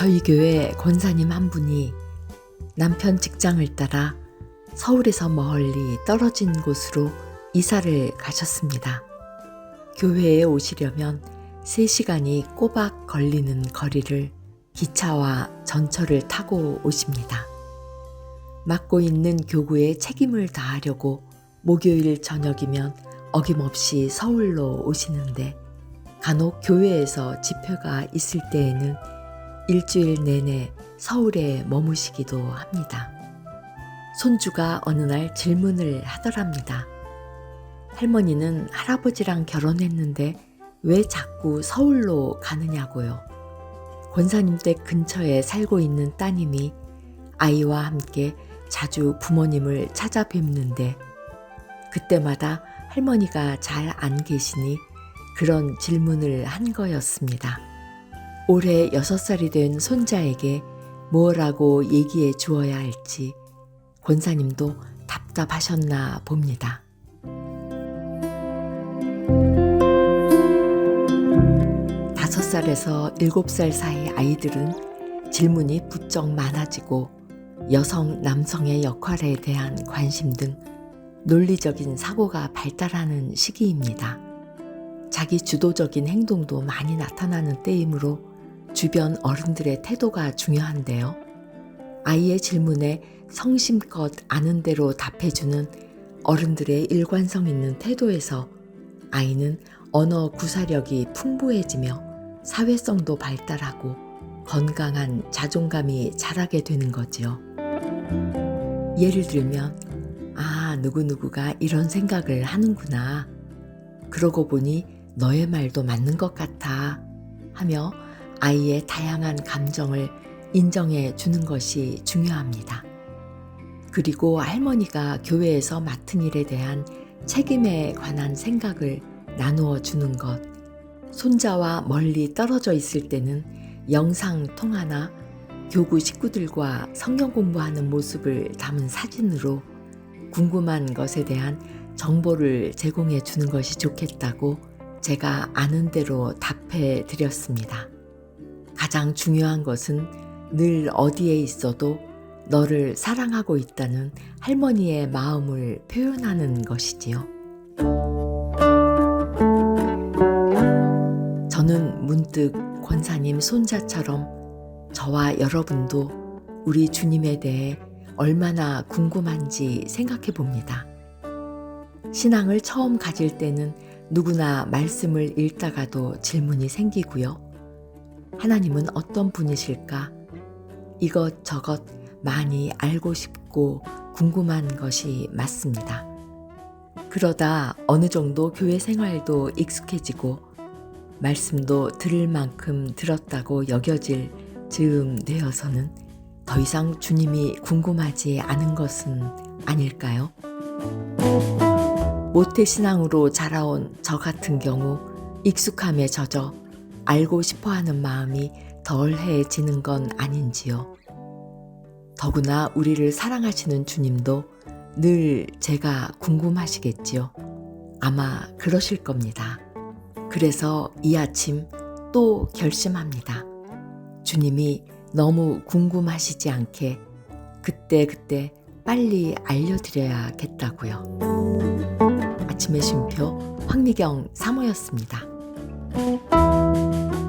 저희 교회 권사님 한 분이 남편 직장을 따라 서울에서 멀리 떨어진 곳으로 이사를 가셨습니다. 교회에 오시려면 3시간이 꼬박 걸리는 거리를 기차와 전철을 타고 오십니다. 맡고 있는 교구에 책임을 다하려고 목요일 저녁이면 어김없이 서울로 오시는데 간혹 교회에서 집회가 있을 때에는 일주일 내내 서울에 머무시기도 합니다. 손주가 어느 날 질문을 하더랍니다. 할머니는 할아버지랑 결혼했는데 왜 자꾸 서울로 가느냐고요. 권사님 댁 근처에 살고 있는 따님이 아이와 함께 자주 부모님을 찾아뵙는데 그때마다 할머니가 잘 안 계시니 그런 질문을 한 거였습니다. 올해 6살이 된 손자에게 뭐라고 얘기해 주어야 할지 권사님도 답답하셨나 봅니다. 다섯 살에서 일곱 살 사이 아이들은 질문이 부쩍 많아지고 여성, 남성의 역할에 대한 관심 등 논리적인 사고가 발달하는 시기입니다. 자기 주도적인 행동도 많이 나타나는 때이므로 주변 어른들의 태도가 중요한데요. 아이의 질문에 성심껏 아는 대로 답해주는 어른들의 일관성 있는 태도에서 아이는 언어 구사력이 풍부해지며 사회성도 발달하고 건강한 자존감이 자라게 되는 거지요. 예를 들면, 아, 누구누구가 이런 생각을 하는구나. 그러고 보니 너의 말도 맞는 것 같아. 하며 아이의 다양한 감정을 인정해 주는 것이 중요합니다. 그리고 할머니가 교회에서 맡은 일에 대한 책임에 관한 생각을 나누어 주는 것. 손자와 멀리 떨어져 있을 때는 영상 통화나 교구 식구들과 성경 공부하는 모습을 담은 사진으로 궁금한 것에 대한 정보를 제공해 주는 것이 좋겠다고 제가 아는 대로 답해 드렸습니다. 가장 중요한 것은 늘 어디에 있어도 너를 사랑하고 있다는 할머니의 마음을 표현하는 것이지요. 저는 문득 권사님 손자처럼 저와 여러분도 우리 주님에 대해 얼마나 궁금한지 생각해 봅니다. 신앙을 처음 가질 때는 누구나 말씀을 읽다가도 질문이 생기고요. 하나님은 어떤 분이실까? 이것저것 많이 알고 싶고 궁금한 것이 맞습니다. 그러다 어느 정도 교회 생활도 익숙해지고 말씀도 들을 만큼 들었다고 여겨질 즈음 되어서는 더 이상 주님이 궁금하지 않은 것은 아닐까요? 모태신앙으로 자라온 저 같은 경우 익숙함에 젖어 알고 싶어 하는 마음이 덜해지는 건 아닌지요. 더구나 우리를 사랑하시는 주님도 늘 제가 궁금하시겠지요. 아마 그러실 겁니다. 그래서 이 아침 또 결심합니다. 주님이 너무 궁금하시지 않게 그때그때 빨리 알려드려야겠다고요. 아침의 쉼표 황미경 사모였습니다. Música